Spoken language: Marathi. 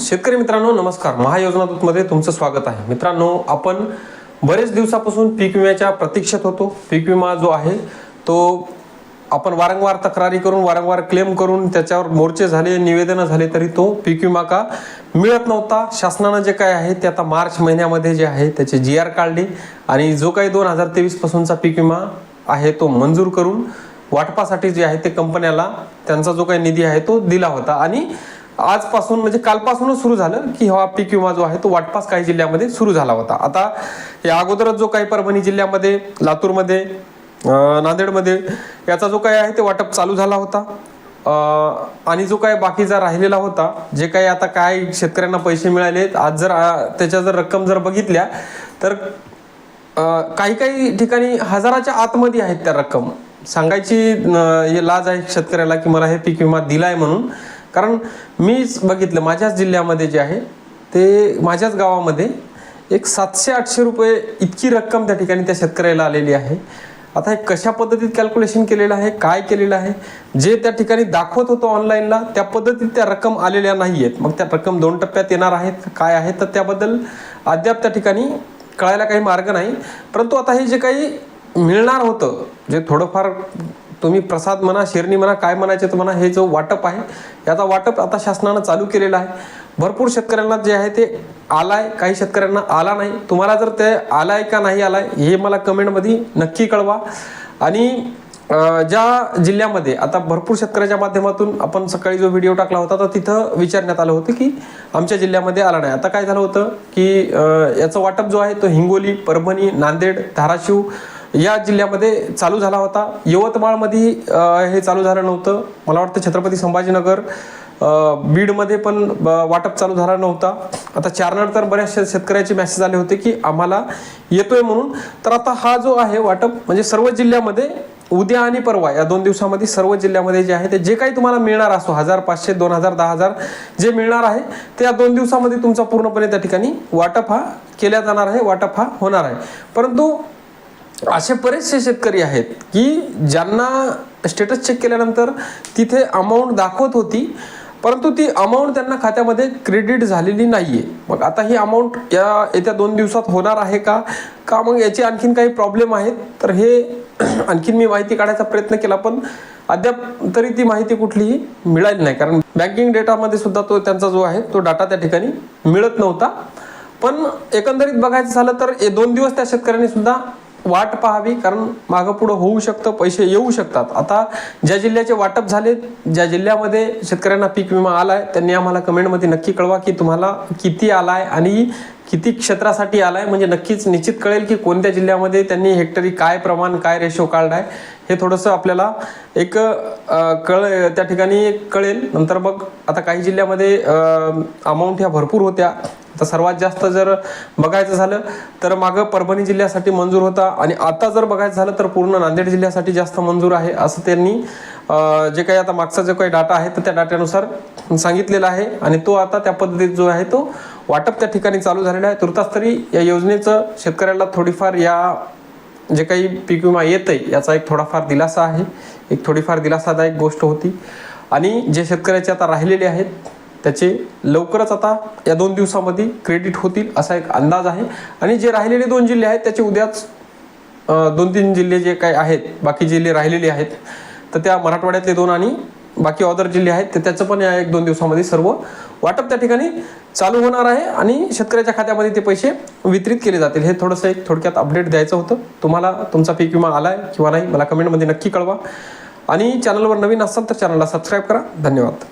शेतकरी मित्रांनो नमस्कार. महायोजना दूतमध्ये तुमचं स्वागत आहे. मित्रांनो आपण बरेच दिवसापासून पीक विम्याच्या प्रतीक्षेत होतो. पीक विमा जो आहे तो आपण वारंवार तक्रारी करून वारंवार क्लेम करून त्याच्यावर मोर्चे झाले निवेदनं झाले तरी तो पीक विमा का मिळत नव्हता? शासनानं जे काय आहे ते आता मार्च महिन्यामध्ये जे आहे त्याचे जी आर काढले आणि जो काही दोन हजार तेवीसपासूनचा पीक विमा आहे तो मंजूर करून वाटपासाठी जे आहे ते कंपन्याला त्यांचा जो काही निधी आहे तो दिला होता. आणि आजपासून म्हणजे कालपासूनच सुरू झालं की हा पीक विमा जो आहे तो वाटपास काही जिल्ह्यामध्ये सुरू झाला होता. आता या अगोदरच जो काही परभणी जिल्ह्यामध्ये लातूरमध्ये नांदेडमध्ये याचा जो काही आहे ते वाटप चालू झाला होता. आणि जो काही बाकीचा राहिलेला होता जे काही आता काय शेतकऱ्यांना पैसे मिळाले आज जर त्याच्या जर रक्कम जर बघितल्या तर काही काही ठिकाणी हजाराच्या आतमध्ये आहेत त्या रक्कम. सांगायची हे लाज आहे शेतकऱ्याला की मला हे पीक विमा दिलाय म्हणून कारण मीच बघितलं माझ्याच जिल्ह्यामध्ये जे आहे ते माझ्याच गावामध्ये एक सातशे आठशे रुपये इतकी रक्कम त्या ठिकाणी त्या शेतकऱ्याला आलेली आहे. आता हे कशा पद्धतीत कॅल्क्युलेशन केलेलं आहे काय केलेलं आहे जे त्या ठिकाणी दाखवत होतो ऑनलाईनला त्या पद्धतीत त्या रक्कम आलेल्या नाही आहेत मग त्या रक्कम दोन टप्प्यात येणार आहेत काय आहेत तर त्याबद्दल अद्याप त्या ठिकाणी कळायला काही मार्ग नाही. परंतु आता हे जे काही मिळणार होतं जे थोडंफार तुम्ही प्रसाद म्हणा शेरणी म्हणा काय म्हणायचे तर म्हणा हे जो वाटप आहे याचा वाटप आता शासनानं चालू केलेला आहे. भरपूर शेतकऱ्यांना जे आहे ते आलाय काही शेतकऱ्यांना आला नाही. तुम्हाला जर ते आलाय का नाही आलाय हे मला कमेंटमध्ये नक्की कळवा. आणि ज्या जिल्ह्यामध्ये आता भरपूर शेतकऱ्याच्या माध्यमातून आपण सकाळी जो व्हिडिओ टाकला होता तर तिथं विचारण्यात आलं होतं की आमच्या जिल्ह्यामध्ये आला नाही. आता काय झालं होतं की याचं वाटप जो आहे तो हिंगोली परभणी नांदेड धाराशिव या जिल्ह्यामध्ये चालू झाला होता. यवतमाळमध्ये हे चालू झालं नव्हतं. मला वाटतं छत्रपती संभाजीनगर बीडमध्ये पण ब- वाटप चालू झाला नव्हता. आता चारनाड तर बऱ्याचशा शेतकऱ्याचे मेसेज आले होते की आम्हाला येतोय म्हणून. तर आता हा जो आहे वाटप म्हणजे सर्व जिल्ह्यामध्ये उद्या आणि परवा या दोन दिवसामध्ये सर्व जिल्ह्यामध्ये जे आहे ते जे काही तुम्हाला मिळणार असो हजार पाचशे दोन हजार दहा हजार जे मिळणार आहे ते या दोन दिवसामध्ये तुमचा पूर्णपणे त्या ठिकाणी वाटप हा केला जाणार आहे वाटप हा होणार आहे. परंतु असे बरेचसे शेतकरी आहेत की ज्यांना स्टेटस चेक केल्यानंतर तिथे अमाऊंट दाखवत होती परंतु ती अमाऊंट त्यांना खात्यामध्ये क्रेडिट झालेली नाहीये. मग आता ही अमाऊंट या येत्या दोन दिवसात होणार आहे का? का मग याचे आणखीन काही प्रॉब्लेम आहेत? तर हे आणखीन मी माहिती काढायचा प्रयत्न केला पण अद्याप तरी ती माहिती कुठलीही मिळाली नाही. कारण बँकिंग डेटामध्ये सुद्धा तो त्यांचा जो आहे तो डाटा त्या ठिकाणी मिळत नव्हता. पण एकंदरीत बघायचं झालं तर हे दोन दिवस त्या शेतकऱ्यांनी सुद्धा वाट पाहावी कारण मागं पुढं होऊ शकतं पैसे येऊ शकतात. आता ज्या जिल्ह्याचे वाटप झाले ज्या जिल्ह्यामध्ये शेतकऱ्यांना पीक विमा आलाय त्यांनी आम्हाला कमेंटमध्ये नक्की कळवा की तुम्हाला किती आलाय आणि किती क्षेत्रासाठी आलाय. म्हणजे नक्कीच निश्चित कळेल की कोणत्या जिल्ह्यामध्ये त्यांनी हेक्टरी काय प्रमाण काय रेशो काढलाय हे थोडंसं आपल्याला एक कळ त्या ठिकाणी कळेल. नंतर मग आता काही जिल्ह्यामध्ये अमाऊंट ह्या भरपूर होत्या. आता सर्वात जास्त जर बघायचं झालं तर मागं परभणी जिल्ह्यासाठी मंजूर होता आणि आता जर बघायचं झालं तर पूर्ण नांदेड जिल्ह्यासाठी जास्त मंजूर आहे असं त्यांनी जे काही आता मागचा जो काही डाटा आहे तर त्या डाट्यानुसार सांगितलेला आहे. आणि तो आता त्या पद्धतीत जो आहे तो वाटप त्या ठिकाणी चालू झालेला आहे. तुर्तास तरी या योजनेचं शेतकऱ्याला थोडीफार या जे काही पीक विमा येत आहे याचा एक थोडाफार दिलासा आहे. एक थोडीफार दिलासादायक गोष्ट होती. आणि जे शेतकऱ्याचे आता राहिलेले आहेत त्याचे लवकरच आता या दोन दिवसामध्ये क्रेडिट होतील असा एक अंदाज आहे. आणि जे राहिलेले दोन जिल्हे आहेत त्याचे उद्याच दोन तीन जिल्हे जे काही आहेत बाकी जिल्हे राहिलेले आहेत तर त्या मराठवाड्यातले दोन आणि बाकी अदर जिल्हे आहेत तर त्याचं पण या एक दोन दिवसामध्ये सर्व वाटप त्या ठिकाणी चालू होणार आहे. आणि शेतकऱ्याच्या खात्यामध्ये ते पैसे वितरित केले जातील. हे थोडंसं एक थोडक्यात अपडेट द्यायचं होतं. तुम्हाला तुमचा पीक विमा आला आहे किंवा नाही मला कमेंटमध्ये नक्की कळवा. आणि चॅनलवर नवीन असाल तर चॅनलला सबस्क्राईब करा. धन्यवाद.